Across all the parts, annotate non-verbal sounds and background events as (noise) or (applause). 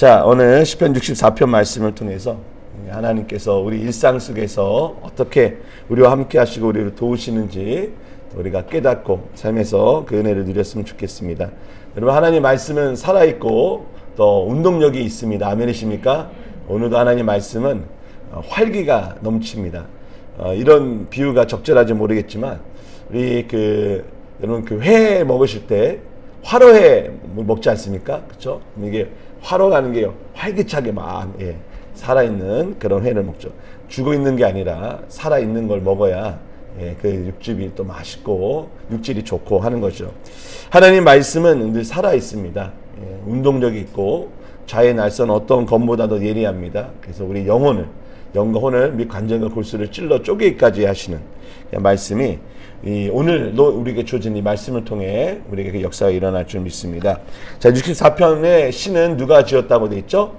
자, 오늘 시편 64편 말씀을 통해서 하나님께서 우리 일상 속에서 어떻게 우리와 함께 하시고 우리를 도우시는지 우리가 깨닫고 삶에서 그 은혜를 누렸으면 좋겠습니다. 여러분 하나님 말씀은 살아 있고 또 운동력이 있습니다. 아멘이십니까? 오늘도 하나님 말씀은 어, 활기가 넘칩니다. 어, 이런 비유가 적절하지 모르겠지만 우리 그 여러분 그 회 먹으실 때 화로회 먹지 않습니까? 그렇죠? 이게 화로 가는 게요 활기차게 막 예, 살아있는 그런 회를 먹죠. 죽어 있는 게 아니라 살아 있는 걸 먹어야 예, 그 육즙이 또 맛있고 육질이 좋고 하는 거죠. 하나님 말씀은 늘 살아 있습니다. 예, 운동력이 있고 자의 날선 어떤 검보다도 예리합니다. 그래서 우리 영혼을 영혼을 및 관절과 골수를 찔러 쪼개기까지 하시는 말씀이 이 오늘도 우리에게 주어진 이 말씀을 통해 우리에게 그 역사가 일어날 줄 믿습니다. 자, 64편의 시는 누가 지었다고 돼 있죠?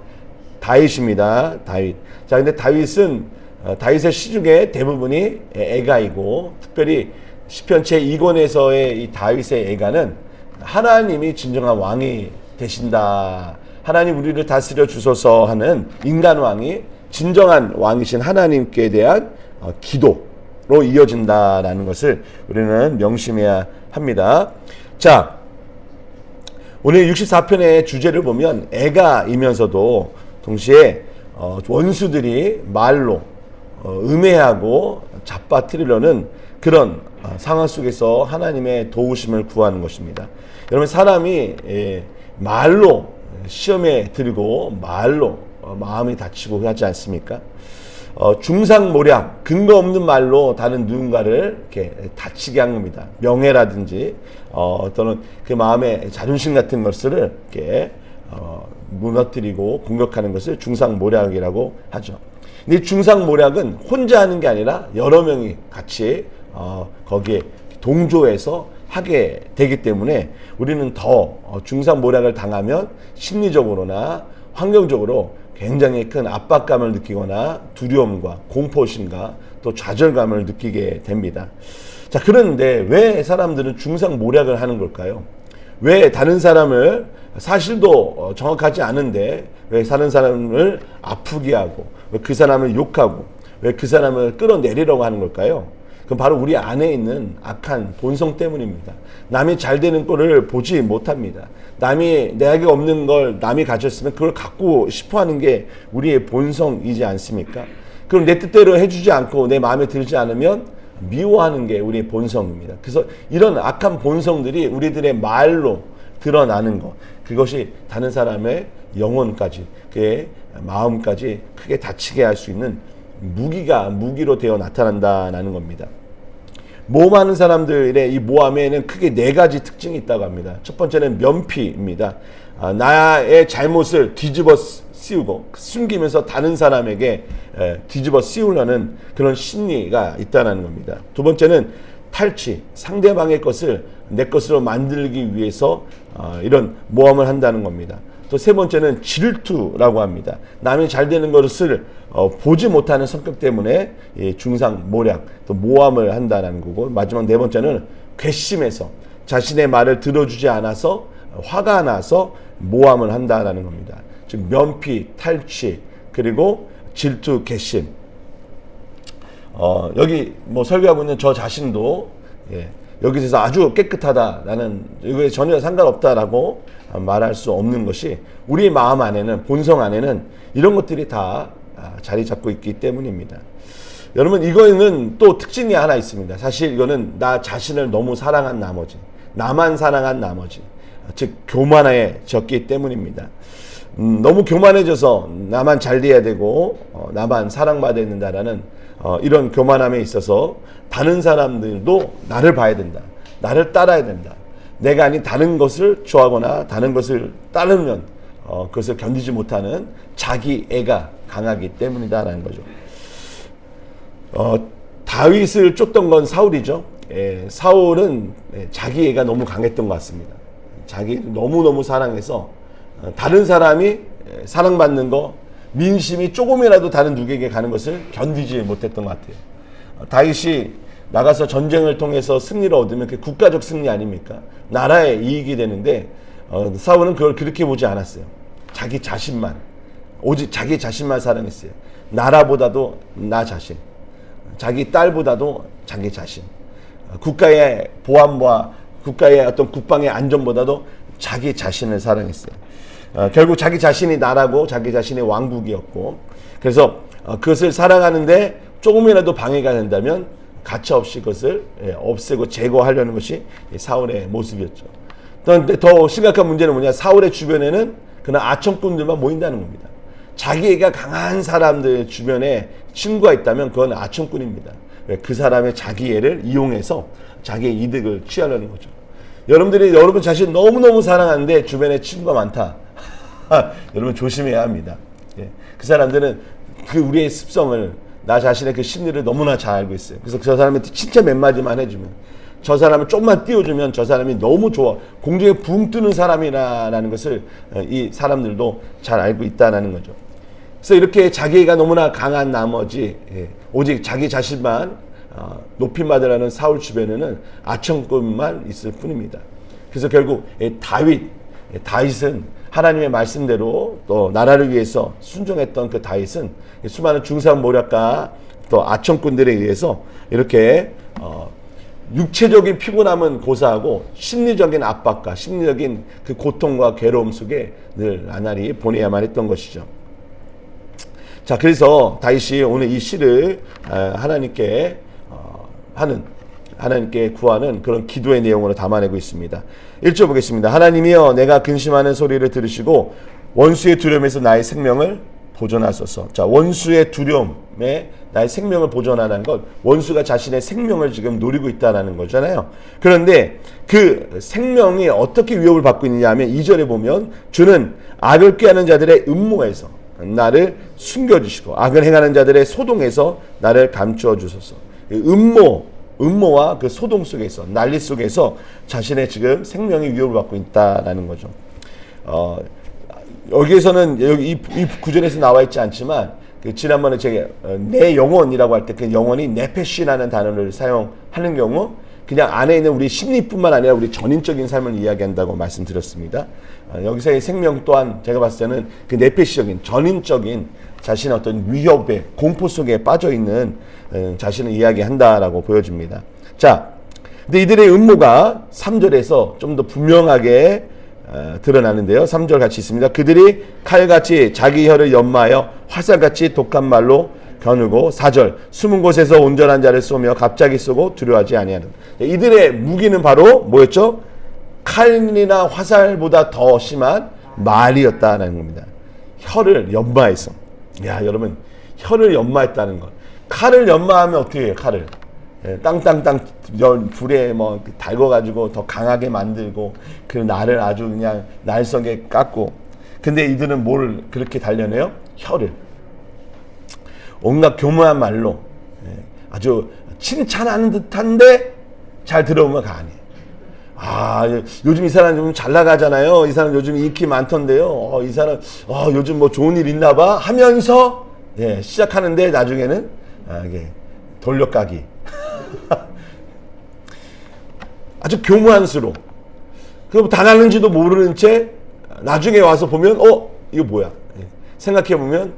다윗입니다. 다윗. 자, 근데 다윗은 어, 다윗의 시 중에 대부분이 애가이고 특별히 시편 제 2권에서의 이 다윗의 애가는 하나님이 진정한 왕이 되신다. 하나님 우리를 다스려 주소서 하는 인간 왕이 진정한 왕이신 하나님께 대한 어, 기도로 이어진다라는 것을 우리는 명심해야 합니다. 자, 오늘 64편의 주제를 보면 애가이면서도 동시에 어, 원수들이 말로 어, 음해하고 잡아뜨리려는 그런 어, 상황 속에서 하나님의 도우심을 구하는 것입니다. 여러분 사람이 예, 말로 시험에 들고 말로 어, 마음이 다치고 하지 않습니까? 어, 중상모략 근거 없는 말로 다른 누군가를 이렇게 다치게 한 겁니다. 명예라든지 어, 또는 그 마음의 자존심 같은 것을 이렇게 어, 무너뜨리고 공격하는 것을 중상모략이라고 하죠. 근데 이 중상모략은 혼자 하는 게 아니라 여러 명이 같이 어, 거기에 동조해서 하게 되기 때문에 우리는 더 어, 중상모략을 당하면 심리적으로나 환경적으로 굉장히 큰 압박감을 느끼거나 두려움과 공포심과 또 좌절감을 느끼게 됩니다. 자, 그런데 왜 사람들은 중상 모략을 하는 걸까요? 왜 다른 사람을 사실도 어, 정확하지 않은데 왜 다른 사람을 아프게 하고 왜 그 사람을 욕하고 왜 그 사람을 끌어내리려고 하는 걸까요? 그건 바로 우리 안에 있는 악한 본성 때문입니다. 남이 잘 되는 꼴을 보지 못합니다. 남이 내게 없는 걸 남이 가졌으면 그걸 갖고 싶어 하는 게 우리의 본성이지 않습니까? 그럼 내 뜻대로 해주지 않고 내 마음에 들지 않으면 미워하는 게 우리의 본성입니다. 그래서 이런 악한 본성들이 우리들의 말로 드러나는 것, 그것이 다른 사람의 영혼까지, 그의 마음까지 크게 다치게 할 수 있는 무기가 무기로 되어 나타난다라는 겁니다. 모험하는 사람들의 이 모함에는 크게 네 가지 특징이 있다고 합니다. 첫 번째는 면피입니다. 아, 나의 잘못을 뒤집어 씌우고 숨기면서 다른 사람에게 에, 뒤집어 씌우려는 그런 심리가 있다는 겁니다. 두 번째는 탈취, 상대방의 것을 내 것으로 만들기 위해서 어, 이런 모함을 한다는 겁니다. 또 세 번째는 질투라고 합니다. 남이 잘 되는 것을 어, 보지 못하는 성격 때문에 이 중상 모략, 또 모함을 한다는 거고 마지막 네 번째는 괘씸해서 자신의 말을 들어주지 않아서 화가 나서 모함을 한다라는 겁니다. 즉 면피, 탈취, 그리고 질투, 괘씸. 어, 여기 뭐 설교하고 있는 저 자신도 예, 여기서 아주 깨끗하다라는 이거에 전혀 상관없다라고 말할 수 없는 것이 우리 마음 안에는 본성 안에는 이런 것들이 다 아, 자리 잡고 있기 때문입니다. 여러분 이거는 또 특징이 하나 있습니다. 사실 이거는 나 자신을 너무 사랑한 나머지 나만 사랑한 나머지 즉 교만해졌기 때문입니다. 음, 너무 교만해져서 나만 잘 돼야 되고 어, 나만 사랑받아야 된다라는 어, 이런 교만함에 있어서 다른 사람들도 나를 봐야 된다. 나를 따라야 된다. 내가 아닌 다른 것을 좋아하거나 다른 것을 따르면 어, 그것을 견디지 못하는 자기 애가 강하기 때문이다라는 거죠. 어, 다윗을 쫓던 건 사울이죠. 예, 사울은 예, 자기 애가 너무 강했던 것 같습니다. 자기 너무너무 사랑해서 어, 다른 사람이 예, 사랑받는 거 민심이 조금이라도 다른 누구에게 가는 것을 견디지 못했던 것 같아요. 어, 다윗이 나가서 전쟁을 통해서 승리를 얻으면 그 국가적 승리 아닙니까? 나라의 이익이 되는데 어, 사울은 그걸 그렇게 보지 않았어요. 자기 자신만 오직 자기 자신만 사랑했어요. 나라보다도 나 자신, 자기 딸보다도 자기 자신, 국가의 보안과 국가의 어떤 국방의 안전보다도 자기 자신을 사랑했어요. 어, 결국 자기 자신이 나라고 자기 자신이 왕국이었고 그래서 어, 그것을 사랑하는데 조금이라도 방해가 된다면 가차없이 그것을 예, 없애고 제거하려는 것이 이 사울의 모습이었죠. 그런데 더 심각한 문제는 뭐냐? 사울의 주변에는 그냥 아첨꾼들만 모인다는 겁니다. 자기가 강한 사람들 주변에 친구가 있다면 그건 아첨꾼입니다. 왜? 그 사람의 자기애를 이용해서 자기의 이득을 취하려는 거죠. 여러분들이 여러분 자신 너무너무 사랑하는데 주변에 친구가 많다. (laughs) 여러분 조심해야 합니다. 예. 그 사람들은 그 우리의 습성을 나 자신의 그 심리를 너무나 잘 알고 있어요. 그래서 저 사람한테 진짜 몇 마디만 해주면 저 사람을 좀만 띄워주면 저 사람이 너무 좋아 공중에 붕 뜨는 사람이라는 것을 어, 이 사람들도 잘 알고 있다는 거죠. 그래서 이렇게 자기가 너무나 강한 나머지 예, 오직 자기 자신만 어, 높임받으라는 사울 주변에는 아청꾼만 있을 뿐입니다. 그래서 결국 이 다윗 예, 다윗은 하나님의 말씀대로 또 나라를 위해서 순종했던 그 다윗은 수많은 중상 모략가 또 아청꾼들에 의해서 이렇게 어, 육체적인 피곤함은 고사하고 심리적인 압박과 심리적인 그 고통과 괴로움 속에 늘 나날이 보내야만 했던 것이죠. 자, 그래서 다윗이 오늘 이 시를 아, 하나님께 어, 하는 하나님께 구하는 그런 기도의 내용으로 담아내고 있습니다. 1절 보겠습니다. 하나님이여 내가 근심하는 소리를 들으시고 원수의 두려움에서 나의 생명을 보존하소서. 자, 원수의 두려움에 나의 생명을 보존하는 것, 원수가 자신의 생명을 지금 노리고 있다는 거잖아요. 그런데 그 생명이 어떻게 위협을 받고 있느냐 하면 2절에 보면 주는 악을 꾀하는 자들의 음모에서 나를 숨겨주시고 악을 행하는 자들의 소동에서 나를 감추어 주소서. 음모, 음모와 그 소동 속에서 난리 속에서 자신의 지금 생명이 위협을 받고 있다라는 거죠. 어, 여기에서는 여기 이, 이 구절에서 나와 있지 않지만 그 지난번에 제가 어, 내 영혼이라고 할 때 그 영혼이 네페시라는 단어를 사용하는 경우 그냥 안에 있는 우리 심리뿐만 아니라 우리 전인적인 삶을 이야기한다고 말씀드렸습니다. 어, 여기서의 생명 또한 제가 봤을 때는 그 네페시적인 전인적인 자신의 어떤 위협에 공포 속에 빠져 있는 어, 자신을 이야기한다라고 보여집니다. 자, 근데 이들의 음모가 3절에서 좀 더 분명하게 어, 드러나는데요. 3절 같이 있습니다. 그들이 칼같이 자기 혀를 연마하여 화살같이 독한 말로 겨누고 4절 숨은 곳에서 온전한 자를 쏘며 갑자기 쏘고 두려워하지 아니하는 이들의 무기는 바로 뭐였죠? 칼이나 화살보다 더 심한 말이었다는 겁니다. 혀를 연마해서 야 여러분 혀를 연마했다는 것. 칼을 연마하면 어떻게 해요 칼을? 예, 땅땅땅 열 불에 뭐 달궈가지고 더 강하게 만들고 그 날을 아주 그냥 날석에 깎고. 근데 이들은 뭘 그렇게 단련해요? 혀를. 온갖 교묘한 말로 예, 아주 칭찬하는 듯한데 잘 들어오면 가안해 아 요즘 이 사람 좀잘 나가잖아요. 이 사람 요즘 인기 많던데요. 어, 이 사람 어, 요즘 뭐 좋은 일 있나봐 하면서 예, 시작하는데 나중에는 아, 이게 돌려까기 (laughs) 아주 교묘한 수로 그럼 당하는지도 모르는 채 나중에 와서 보면 어 이거 뭐야 예, 생각해 보면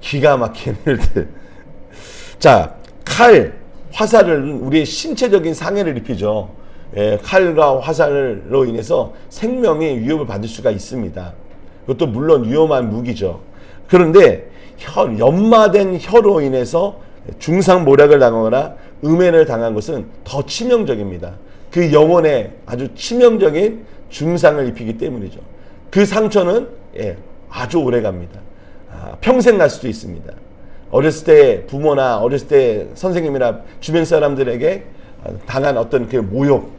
기가 막힌 일들 (laughs) 자 칼 화살은 우리의 신체적인 상해를 입히죠. 예, 칼과 화살로 인해서 생명의 위협을 받을 수가 있습니다. 그것도 물론 위험한 무기죠. 그런데 혀, 연마된 혀로 인해서 중상 모략을 당하거나 음해를 당한 것은 더 치명적입니다. 그 영혼에 아주 치명적인 중상을 입히기 때문이죠. 그 상처는 예, 아주 오래 갑니다. 아, 평생 갈 수도 있습니다. 어렸을 때 부모나 어렸을 때 선생님이나 주변 사람들에게 당한 어떤 그 모욕,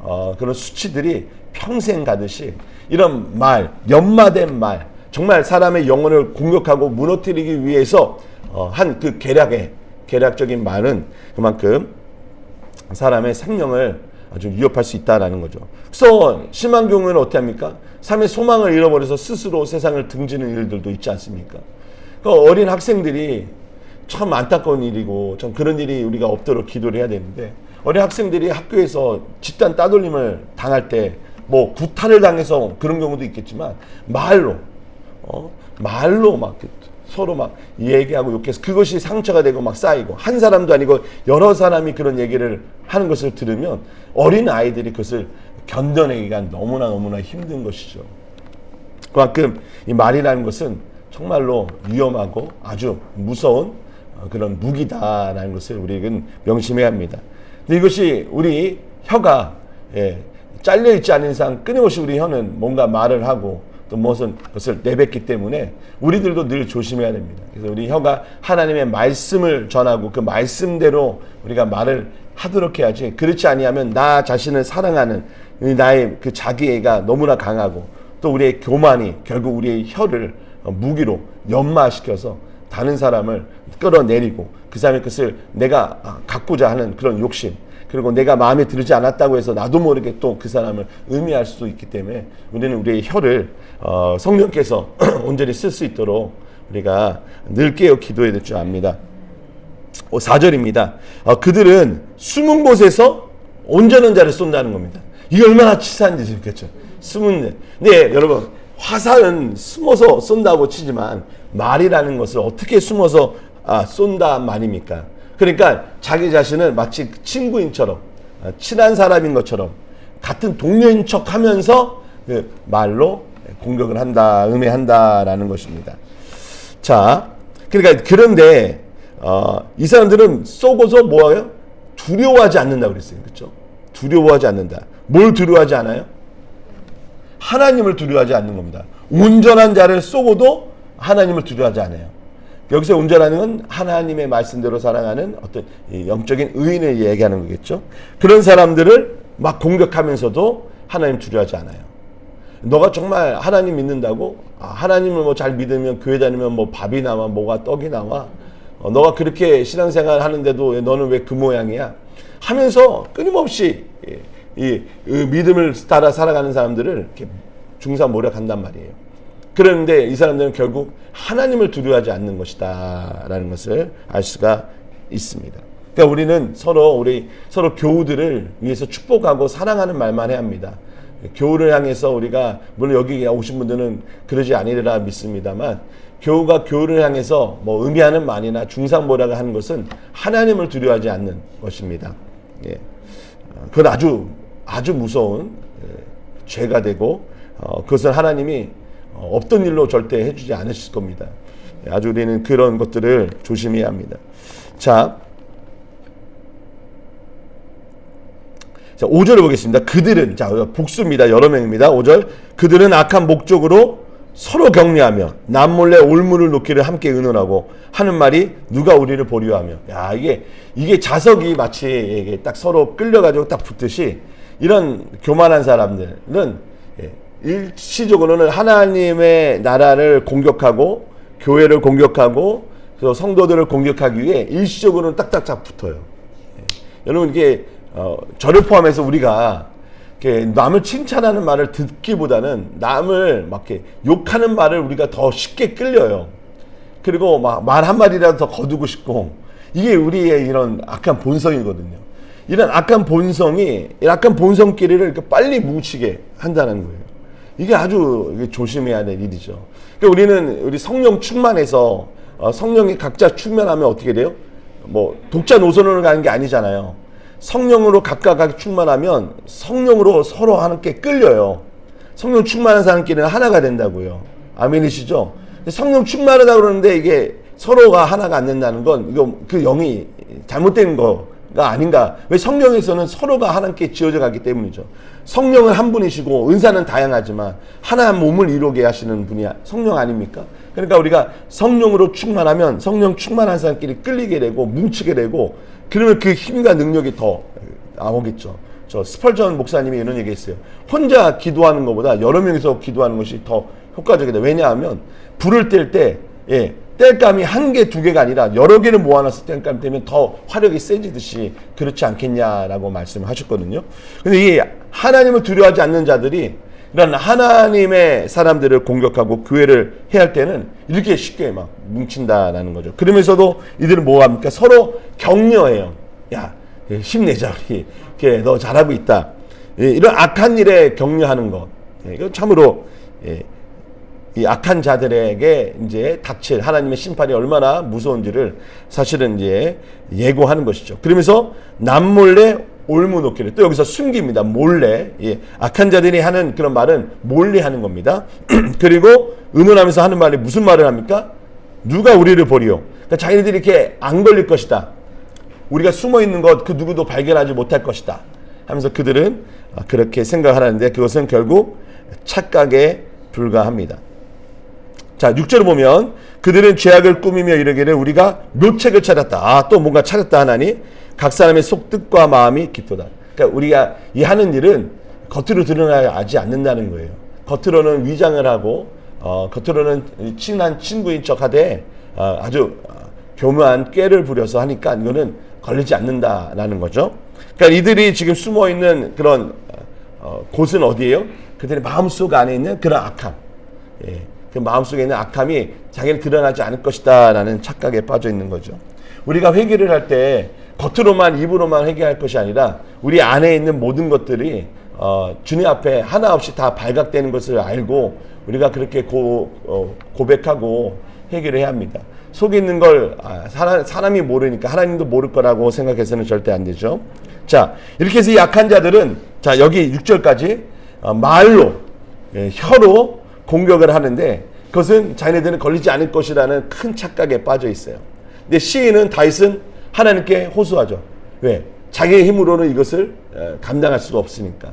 어, 그런 수치들이 평생 가듯이 이런 말, 연마된 말, 정말 사람의 영혼을 공격하고 무너뜨리기 위해서 어, 한 그 계략의 계략적인 말은 그만큼 사람의 생명을 아주 위협할 수 있다라는 거죠. 그래서 심한 경우에는 어떻게 합니까? 삶의 소망을 잃어버려서 스스로 세상을 등지는 일들도 있지 않습니까? 그 어린 학생들이 참 안타까운 일이고 참 그런 일이 우리가 없도록 기도를 해야 되는데 어린 학생들이 학교에서 집단 따돌림을 당할 때 뭐 구타를 당해서 그런 경우도 있겠지만 말로 어? 말로 막 서로 막 얘기하고 욕해서 그것이 상처가 되고 막 쌓이고 한 사람도 아니고 여러 사람이 그런 얘기를 하는 것을 들으면 어린 아이들이 그것을 견뎌내기가 너무나 너무나 힘든 것이죠. 그만큼 이 말이라는 것은 정말로 위험하고 아주 무서운 어, 그런 무기다라는 것을 우리는 명심해야 합니다. 근데 이것이 우리 혀가 예, 잘려 있지 않은 이상 끊임없이 우리 혀는 뭔가 말을 하고 또 무엇은 것을 내뱉기 때문에 우리들도 늘 조심해야 됩니다. 그래서 우리 혀가 하나님의 말씀을 전하고 그 말씀대로 우리가 말을 하도록 해야지 그렇지 아니하면 나 자신을 사랑하는 이 나의 그 자기애가 너무나 강하고 또 우리의 교만이 결국 우리의 혀를 어, 무기로 연마시켜서 다른 사람을 끌어내리고 그 사람의 것을 내가 아, 갖고자 하는 그런 욕심 그리고 내가 마음에 들지 않았다고 해서 나도 모르게 또 그 사람을 의미할 수도 있기 때문에 우리는 우리의 혀를 어, 성령께서 (clears throat) 온전히 쓸 수 있도록 우리가 늘 깨어 기도해야 될 줄 압니다. 4절입니다. 어, 그들은 숨은 곳에서 온전한 자를 쏜다는 겁니다. 이게 얼마나 치사한 짓이겠죠. 숨은, 네, 여러분, 화살은 숨어서 쏜다고 치지만 말이라는 것을 어떻게 숨어서 아, 쏜다 말입니까? 그러니까 자기 자신을 마치 친구인처럼 아, 친한 사람인 것처럼 같은 동료인 척 하면서 그 말로 공격을 한다, 음해한다라는 것입니다. 자, 그러니까 그런데 어, 이 사람들은 쏘고서 뭐예요? 두려워하지 않는다 그랬어요. 그렇죠? 두려워하지 않는다. 뭘 두려워하지 않아요? 하나님을 두려워하지 않는 겁니다. 온전한 자를 쏘고도 하나님을 두려워하지 않아요. 여기서 온전하는 건 하나님의 말씀대로 살아가는 어떤 영적인 의인을 얘기하는 거겠죠. 그런 사람들을 막 공격하면서도 하나님 두려워하지 않아요. 너가 정말 하나님 믿는다고 아, 하나님을 뭐 잘 믿으면 교회 다니면 뭐 밥이 나와 뭐가 떡이 나와 어, 너가 그렇게 신앙생활 하는데도 너는 왜 그 모양이야 하면서 끊임없이 이, 이, 이 믿음을 따라 살아가는 사람들을 이렇게 중사 모략한단 말이에요. 그런데 이 사람들은 결국 하나님을 두려워하지 않는 것이다라는 것을 알 수가 있습니다. 그러니까 우리는 서로 우리 서로 교우들을 위해서 축복하고 사랑하는 말만 해야 합니다. 교우를 향해서 우리가 물론 여기 오신 분들은 그러지 아니리라 믿습니다만 교우가 교우를 향해서 뭐 의미하는 말이나 중상모략을 하는 것은 하나님을 두려워하지 않는 것입니다. 예. 그건 아주 아주 무서운 예, 죄가 되고 어, 그것을 하나님이 어, 없던 일로 절대 해주지 않으실 겁니다. 예, 아주 우리는 그런 것들을 조심해야 합니다. 자, 자, 5절을 보겠습니다. 그들은, 자, 복수입니다. 여러 명입니다. 5절. 그들은 악한 목적으로 서로 격려하며 남몰래 올무를 놓기를 함께 의논하고 하는 말이 누가 우리를 보류하며 야 이게 이게 자석이 마치 이게 딱 서로 끌려가지고 딱 붙듯이 이런 교만한 사람들은 예, 일시적으로는 하나님의 나라를 공격하고 교회를 공격하고 그 성도들을 공격하기 위해 일시적으로는 딱딱딱 붙어요. 예. 여러분 이게 어, 저를 포함해서 우리가 남을 칭찬하는 말을 듣기보다는 남을 막 이렇게 욕하는 말을 우리가 더 쉽게 끌려요. 그리고 막 말 한마디라도 더 거두고 싶고 이게 우리의 이런 악한 본성이거든요. 이런 악한 본성이 악한 본성끼리를 이렇게 빨리 뭉치게 한다는 거예요. 이게 아주 조심해야 될 일이죠. 그러니까 우리는 우리 성령 충만해서 어, 성령이 각자 충만하면 어떻게 돼요? 뭐 독자 노선으로 가는 게 아니잖아요. 성령으로 각각 충만하면 성령으로 서로 함께 끌려요. 성령 충만한 사람끼리는 하나가 된다고요. 아멘이시죠? 성령 충만하다 그러는데 이게 서로가 하나가 안 된다는 건 이거 그 영이 잘못된 거가 아닌가. 왜 성령에서는 서로가 하나님께 지어져 가기 때문이죠. 성령은 한 분이시고 은사는 다양하지만 하나 몸을 이루게 하시는 분이 성령 아닙니까? 그러니까 우리가 성령으로 충만하면 성령 충만한 사람끼리 끌리게 되고 뭉치게 되고 그러면 그 힘과 능력이 더 나오겠죠. 저 스펄전 목사님이 이런 얘기 했어요. 혼자 기도하는 것보다 여러 명이서 기도하는 것이 더 효과적이다. 왜냐하면 불을 뗄 때, 예, 뗄감이 한 개, 두 개가 아니라 여러 개를 모아놨을 뗄감 되면 더 화력이 세지듯이 그렇지 않겠냐라고 말씀을 하셨거든요. 근데 이 하나님을 두려워하지 않는 자들이 이런 하나님의 사람들을 공격하고 교회를 해야 할 때는 이렇게 쉽게 막 뭉친다라는 거죠. 그러면서도 이들은 뭐 합니까? 서로 격려해요. 야, 힘내자 우리. 너 잘하고 있다. 예, 이런 악한 일에 격려하는 것. 예, 이거 참으로 예, 이 악한 자들에게 이제 닥칠 하나님의 심판이 얼마나 무서운지를 사실은 이제 예고하는 것이죠. 그러면서 남몰래 올무 놓기를 또 여기서 숨깁니다. 몰래 예. 악한 자들이 하는 그런 말은 몰래 하는 겁니다. (clears throat) 그리고 의논하면서 하는 말이 무슨 말을 합니까? 누가 우리를 보리요? 그러니까 자기네들이 이렇게 안 걸릴 것이다. 우리가 숨어 있는 것 그 누구도 발견하지 못할 것이다. 하면서 그들은 그렇게 생각하는데 그것은 결국 착각에 불과합니다. 자, 6절을 보면 그들은 죄악을 꾸미며 이르기를 우리가 묘책을 찾았다. 아, 또 뭔가 찾았다 하나니 각 사람의 속뜻과 마음이 깊도다. 그러니까 우리가 이 하는 일은 겉으로 드러나지 않는다는 거예요. 겉으로는 위장을 하고 어, 겉으로는 친한 친구인 척하되 어, 아주 교묘한 꾀를 부려서 하니까 이거는 걸리지 않는다라는 거죠. 그러니까 이들이 지금 숨어 있는 그런 어, 곳은 어디예요? 그들의 마음속 안에 있는 그런 악함. 예, 그 마음속에 있는 악함이 자기는 드러나지 않을 것이다라는 착각에 빠져 있는 거죠. 우리가 회개를 할 때 겉으로만 입으로만 회개할 것이 아니라 우리 안에 있는 모든 것들이 어, 주님 앞에 하나 없이 다 발각되는 것을 알고 우리가 그렇게 고, 어, 고백하고 회개를 해야 합니다. 속에 있는 걸 아, 사람, 사람이 모르니까 하나님도 모를 거라고 생각해서는 절대 안 되죠. 자 이렇게 해서 이 약한 자들은 자 여기 6절까지 어, 말로 예, 혀로 공격을 하는데 그것은 자기네들은 걸리지 않을 것이라는 큰 착각에 빠져 있어요. 근데 시인은 다윗은 하나님께 호소하죠. 왜? 자기의 힘으로는 이것을 어, 감당할 수가 없으니까.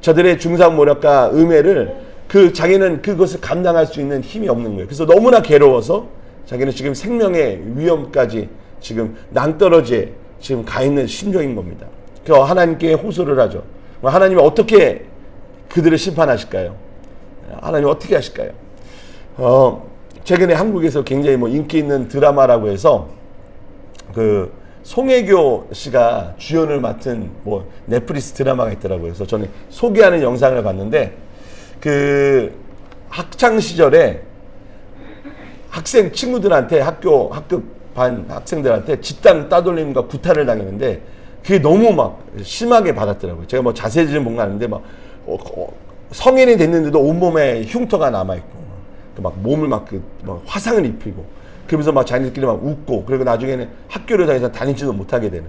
저들의 중상 모략과 음해를 그 자기는 그것을 감당할 수 있는 힘이 없는 거예요. 그래서 너무나 괴로워서 자기는 지금 생명의 위험까지 지금 낭떠러지에 지금 가 있는 심정인 겁니다. 그 하나님께 호소를 하죠. 하나님이 어떻게 그들을 심판하실까요? 하나님 어떻게 하실까요? 어, 최근에 한국에서 굉장히 뭐 인기 있는 드라마라고 해서 그 송혜교 씨가 주연을 맡은 뭐 넷플릭스 드라마가 있더라고요. 그래서 저는 소개하는 영상을 봤는데 그 학창 시절에 학생 친구들한테 학교 학급 반 학생들한테 집단 따돌림과 구타를 당했는데 그게 너무 막 심하게 받았더라고요. 제가 뭐 자세히는 못 가는데 막 어, 어, 성인이 됐는데도 온몸에 흉터가 남아 있고 막 몸을 막 그 막 화상을 입히고 그러면서 막 자기들끼리 막 웃고 그리고 나중에는 학교를 다니서 다니지도 못하게 되는.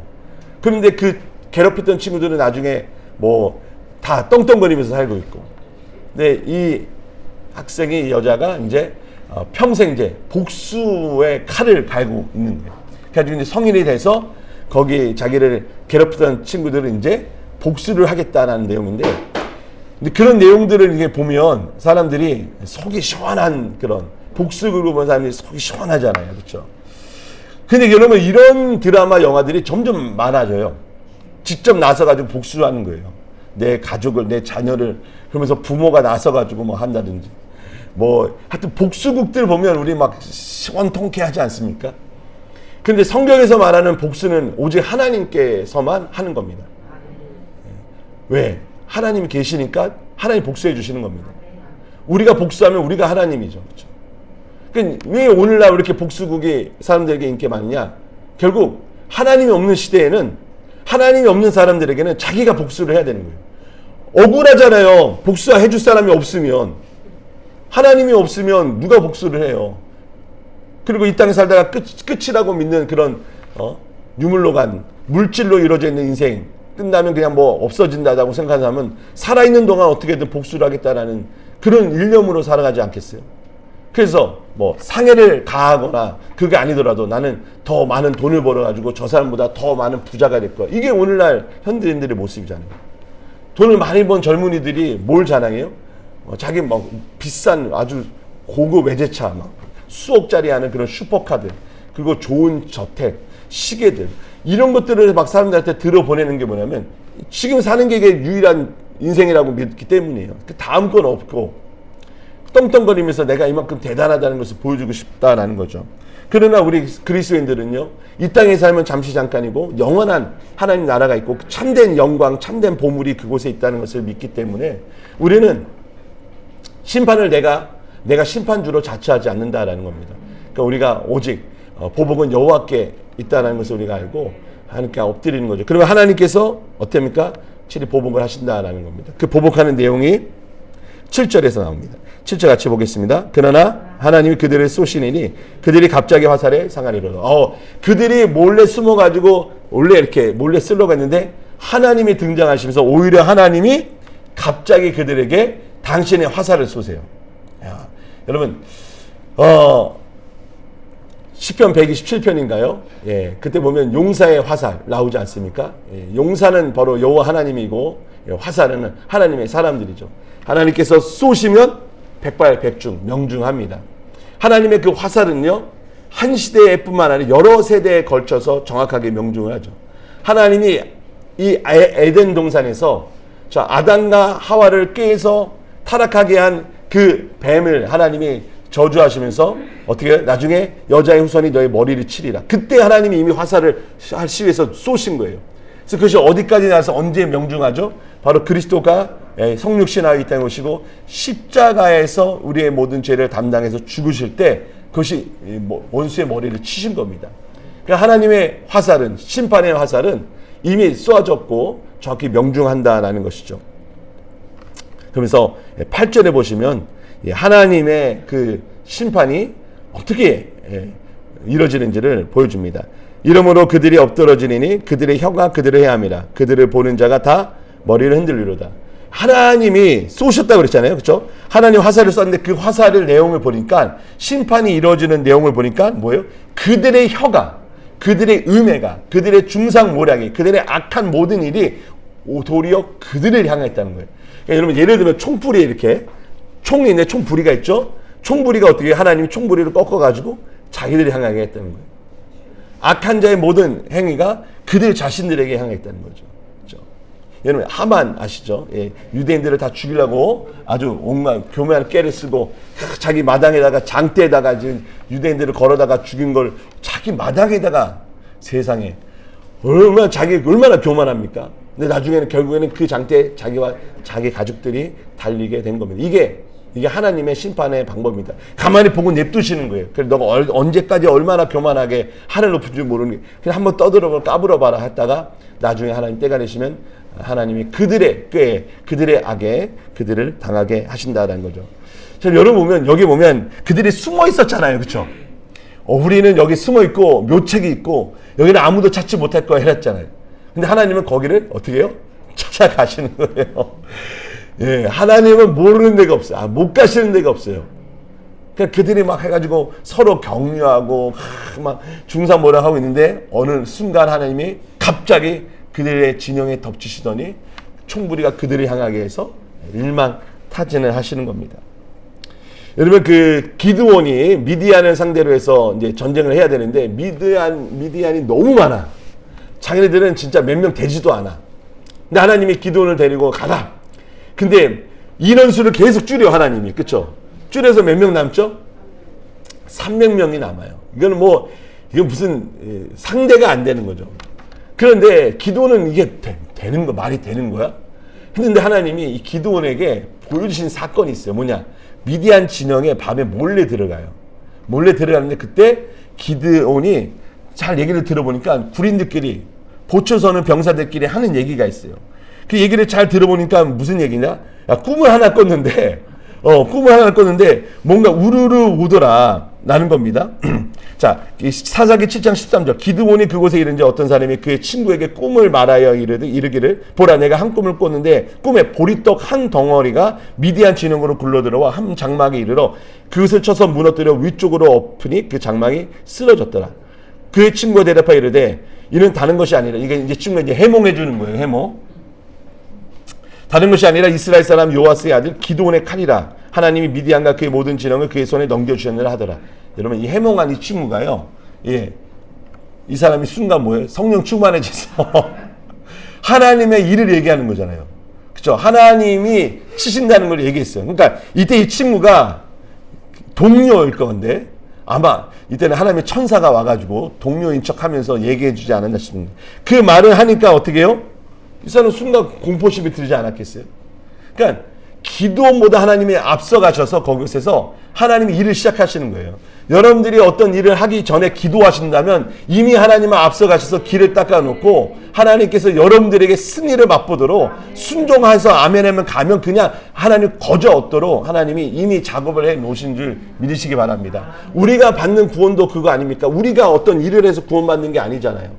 그런데 그 괴롭혔던 친구들은 나중에 뭐 다 떵떵거리면서 살고 있고. 근데 이 학생이 여자가 이제 어, 평생 이제 복수의 칼을 갈고 있는 거예요. 그래가지고 이제 성인이 돼서 거기 자기를 괴롭히던 친구들은 이제 복수를 하겠다라는 내용인데 근데 그런 내용들을 이게 보면 사람들이 속이 시원한 그런 복수극을 보는 사람들이 속이 시원하잖아요. 그렇죠? 근데 여러분 이런 드라마 영화들이 점점 많아져요. 직접 나서 가지고 복수를 하는 거예요. 내 가족을 내 자녀를 그러면서 부모가 나서 가지고 뭐 한다든지 뭐 하여튼 복수극들 보면 우리 막 시원통쾌 하지 않습니까? 근데 성경에서 말하는 복수는 오직 하나님께서만 하는 겁니다. 왜? 하나님이 계시니까 하나님 복수해 주시는 겁니다. 우리가 복수하면 우리가 하나님이죠. 그렇죠? 그러니까 왜 오늘날 이렇게 복수국이 사람들에게 인기 많으냐? 결국 하나님이 없는 시대에는 하나님이 없는 사람들에게는 자기가 복수를 해야 되는 거예요. 억울하잖아요. 복수해 줄 사람이 없으면. 하나님이 없으면 누가 복수를 해요? 그리고 이 땅에 살다가 끝, 끝이라고 믿는 그런 어? 유물로 간 물질로 이루어져 있는 인생 끝나면 그냥 뭐 없어진다고 생각하면 살아있는 동안 어떻게든 복수를 하겠다라는 그런 일념으로 살아가지 않겠어요? 그래서 뭐 상해를 가하거나 그게 아니더라도 나는 더 많은 돈을 벌어가지고 저 사람보다 더 많은 부자가 될 거야. 이게 오늘날 현대인들의 모습이잖아요. 돈을 많이 번 젊은이들이 뭘 자랑해요? 어, 자기 막 비싼 아주 고급 외제차 막 수억짜리 하는 그런 슈퍼카들 그리고 좋은 저택 시계들 이런 것들을 막 사람들한테 들어보내는 게 뭐냐면 지금 사는 게 이게 유일한 인생이라고 믿기 때문이에요. 그 다음 건 없고 떵떵거리면서 내가 이만큼 대단하다는 것을 보여주고 싶다라는 거죠. 그러나 우리 그리스도인들은요, 이 땅에 살면 잠시 잠깐이고 영원한 하나님 나라가 있고 참된 영광, 참된 보물이 그곳에 있다는 것을 믿기 때문에 우리는 심판을 내가 내가 심판주로 자처하지 않는다라는 겁니다. 그러니까 우리가 오직 어, 보복은 여호와께 있다는 것을 우리가 알고 하나님께 엎드리는 거죠. 그러면 하나님께서 어떻습니까? 칠이 보복을 하신다라는 겁니다. 그 보복하는 내용이 7절에서 나옵니다. 7절 같이 보겠습니다. 그러나 하나님이 그들을 쏘시니 그들이 갑자기 화살에 상하리로다. 어, 그들이 몰래 숨어 가지고 원래 이렇게 몰래 쓸려고 했는데 하나님이 등장하시면서 오히려 하나님이 갑자기 그들에게 당신의 화살을 쏘세요. 야, 여러분, 어, 시편 127편인가요? 예, 그때 보면 용사의 화살 나오지 않습니까? 예, 용사는 바로 여호와 하나님이고 예, 화살은 하나님의 사람들이죠. 하나님께서 쏘시면 백발백중 명중합니다. 하나님의 그 화살은요 한 시대뿐만 아니라 여러 세대에 걸쳐서 정확하게 명중을 하죠. 하나님이 이 에- 에덴 동산에서 자 아담과 하와를 깨서 타락하게 한 그 뱀을 하나님이 저주하시면서 어떻게? 나중에 여자의 후손이 너의 머리를 치리라. 그때 하나님이 이미 화살을 시위에서 쏘신 거예요. 그래서 그것이 어디까지 나서 언제 명중하죠? 바로 그리스도가 예, 성육신하기 때문에 오시고 십자가에서 우리의 모든 죄를 담당해서 죽으실 때 그것이 이 뭐- 원수의 머리를 치신 겁니다. 그러니까 하나님의 화살은 심판의 화살은 이미 쏘아졌고 정확히 명중한다라는 것이죠. 그러면서 8절에 보시면 예, 하나님의 그 심판이 어떻게 예, 이루어지는지를 보여줍니다. 이러므로 그들이 엎드러지니 그들의 혀가 그들을 해함이라 그들을 보는 자가 다 머리를 흔들리로다. 하나님이 쏘셨다고 그랬잖아요. 그렇죠? 하나님 화살을 쐈는데 그 화살을 내용을 보니까 심판이 이루어지는 내용을 보니까 뭐예요? 그들의 혀가 그들의 음해가 그들의 중상모략이 그들의 악한 모든 일이 오- 도리어 그들을 향했다는 거예요. 그러니까 여러분 예를 들면 총불이 이렇게 있는데 총부리가 있죠. 총부리가 어떻게 하나님이 총부리를 꺾어가지고 자기들을 향하게 했다는 거예요. 악한 자의 모든 행위가 그들 자신들에게 향했다는 거죠. 그렇죠? 여러분 하만 아시죠? 예, 유대인들을 다 죽이려고 아주 온갖 교묘한 깨를 쓰고 자기 마당에다가 장대에다가 지금 유대인들을 걸어다가 죽인 걸 자기 마당에다가 세상에 얼마나 자기 얼마나 교만합니까? 근데 나중에는 결국에는 그 장대에 자기와 자기 가족들이 달리게 된 겁니다. 이게 이게 하나님의 심판의 방법입니다. 가만히 보고 냅두시는 거예요. 그래서 너가 얼- 언제까지 얼마나 교만하게 하늘 높은 줄 모르는 게 그냥 한번 떠들어봐 까불어봐라 했다가 나중에 하나님 때가 되시면 하나님이 그들의 꾀에 그들의 악에 그들을 당하게 하신다라는 거죠. 자, 여러분 보면 여기 보면 그들이 숨어 있었잖아요, 그렇죠? 어, 우리는 여기 숨어 있고 묘책이 있고 여기는 아무도 찾지 못할 거야 해놨잖아요. 근데 하나님은 거기를 어떻게 해요? (laughs) 찾아가시는 거예요. 예, 하나님은 모르는 데가 없어요. 아, 못 가시는 데가 없어요. 그러니까 그들이 막 해가지고 서로 격려하고 하, 막 중상모략하고 있는데 어느 순간 하나님이 갑자기 그들의 진영에 덮치시더니 총부리가 그들을 향하게 해서 일망 타진을 하시는 겁니다. 여러분 그 기드온이 미디안을 상대로 해서 이제 전쟁을 해야 되는데 미디안 미디안이 너무 많아. 자기네들은 진짜 몇 명 되지도 않아. 근데 하나님이 기드온을 데리고 가라. 근데 인원수를 계속 줄여 하나님이 그쵸? 줄여서 몇 명 남죠? 300명이 남아요. 이거는 뭐 이건 무슨 예, 상대가 안 되는 거죠. 그런데 기도는 이게 되, 는거 말이 되는 거야? 근데 하나님이 이 기도원에게 보여주신 사건이 있어요. 뭐냐? 미디안 진영에 밤에 몰래 들어가요. 몰래 들어가는데 그때 기드온이 잘 얘기를 들어보니까 군인들끼리 보초서는 병사들끼리 하는 얘기가 있어요. 그 얘기를 잘 들어보니까 무슨 얘기냐? 야, 꿈을 하나 꿨는데, 어, 꿈을 하나 꿨는데 뭔가 우르르 오더라. 나는 겁니다. (clears throat) 자, 이 사사기 7장 13절. 기드온이 그곳에 이른지 어떤 사람이 그의 친구에게 꿈을 말하여 이르되, 이르기를 보라 내가 한 꿈을 꿨는데 꿈에 보리떡 한 덩어리가 미디안 진영으로 굴러들어와 한 장막에 이르러 그것을 쳐서 무너뜨려 위쪽으로 엎으니 그 장막이 쓰러졌더라. 그의 친구가 대답하여 이르되 이는 다른 것이 아니라 이게 이제 친구가 이제 해몽해 주는 거예요. 해몽. 다른 것이 아니라 이스라엘 사람 요아스의 아들 기도온의 칼이라 하나님이 미디안과 그의 모든 진영을 그의 손에 넘겨주셨느라 하더라. 여러분 이 해몽한 이 친구가요. 예, 이 사람이 순간 뭐예요? 성령 충만해져서 (laughs) 하나님의 일을 얘기하는 거잖아요. 그렇죠? 하나님이 치신다는 걸 얘기했어요. 그러니까 이때 이 친구가 동료일 건데 아마 이때는 하나님의 천사가 와가지고 동료인 척하면서 얘기해주지 않았나 싶습니다. 그 말을 하니까 어떻게 해요? 이 사람은 순간 공포심이 들지 않았겠어요? 그러니까 기도보다 하나님이 앞서가셔서 거기서 하나님이 일을 시작하시는 거예요. 여러분들이 어떤 일을 하기 전에 기도하신다면 이미 하나님은 앞서 가셔서 길을 닦아 놓고 하나님께서 여러분들에게 승리를 맛보도록 순종해서 아멘하면 가면 그냥 하나님 거저 얻도록 하나님이 이미 작업을 해 놓으신 줄 믿으시기 바랍니다. 우리가 받는 구원도 그거 아닙니까? 우리가 어떤 일을 해서 구원받는 게 아니잖아요.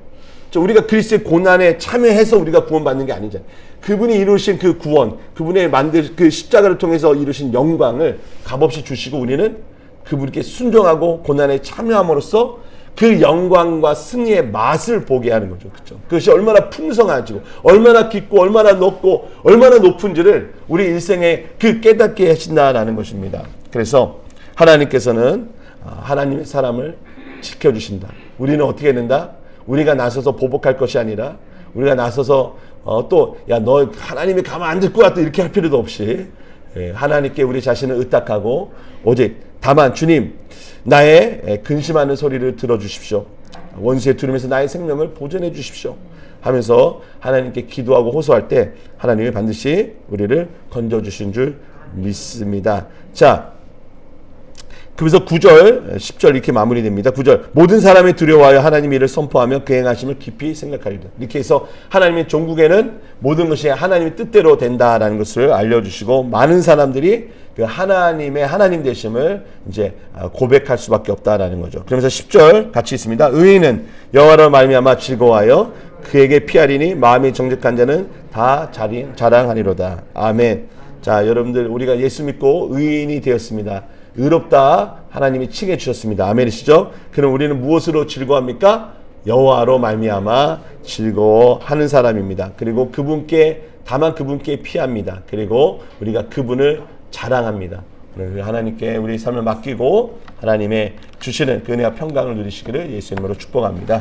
저 우리가 그리스도의 고난에 참여해서 우리가 구원받는 게 아니잖아요. 그분이 이루신 그 구원, 그분의 만들 그 십자가를 통해서 이루신 영광을 값없이 주시고 우리는 그분께 순종하고 고난에 참여함으로써 그 영광과 승리의 맛을 보게 하는 거죠. 그렇죠? 그것이 얼마나 풍성하지고 얼마나 깊고 얼마나 높고 얼마나 높은지를 우리 일생에 그 깨닫게 하신다라는 것입니다. 그래서 하나님께서는 아, 하나님의 사람을 지켜주신다. 우리는 어떻게 된다? 우리가 나서서 보복할 것이 아니라 우리가 나서서 어, 또야 너 하나님이 가만 안 듣고 왔다 이렇게 할 필요도 없이 예, 하나님께 우리 자신을 의탁하고 오직 다만 주님 나의 예, 근심하는 소리를 들어주십시오. 원수의 두름에서 나의 생명을 보존해 주십시오. 하면서 하나님께 기도하고 호소할 때 하나님이 반드시 우리를 건져 주신 줄 믿습니다. 자, 그래서 9절, 10절 이렇게 마무리됩니다. 9절. 모든 사람이 두려워하여 하나님 일을 선포하며 그 행하심을 깊이 생각하리라. 이렇게 해서 하나님의 종국에는 모든 것이 하나님의 뜻대로 된다라는 것을 알려주시고 많은 사람들이 그 하나님의 하나님 되심을 이제 고백할 수밖에 없다라는 거죠. 그러면서 10절 같이 있습니다. 의인은 여호와로 말미암아 즐거워하여 그에게 피하리니 마음이 정직한 자는 다 자랑하리로다. 아멘. 자, 여러분들 우리가 예수 믿고 의인이 되었습니다. 의롭다 하나님이 칭해 주셨습니다. 아멘이시죠? 그럼 우리는 무엇으로 즐거워합니까? 여호와로 말미암아 즐거워하는 사람입니다. 그리고 그분께 다만 그분께 피합니다. 그리고 우리가 그분을 자랑합니다. 오늘 하나님께 우리 삶을 맡기고 하나님의 주시는 그 은혜와 평강을 누리시기를 예수 이름으로 축복합니다.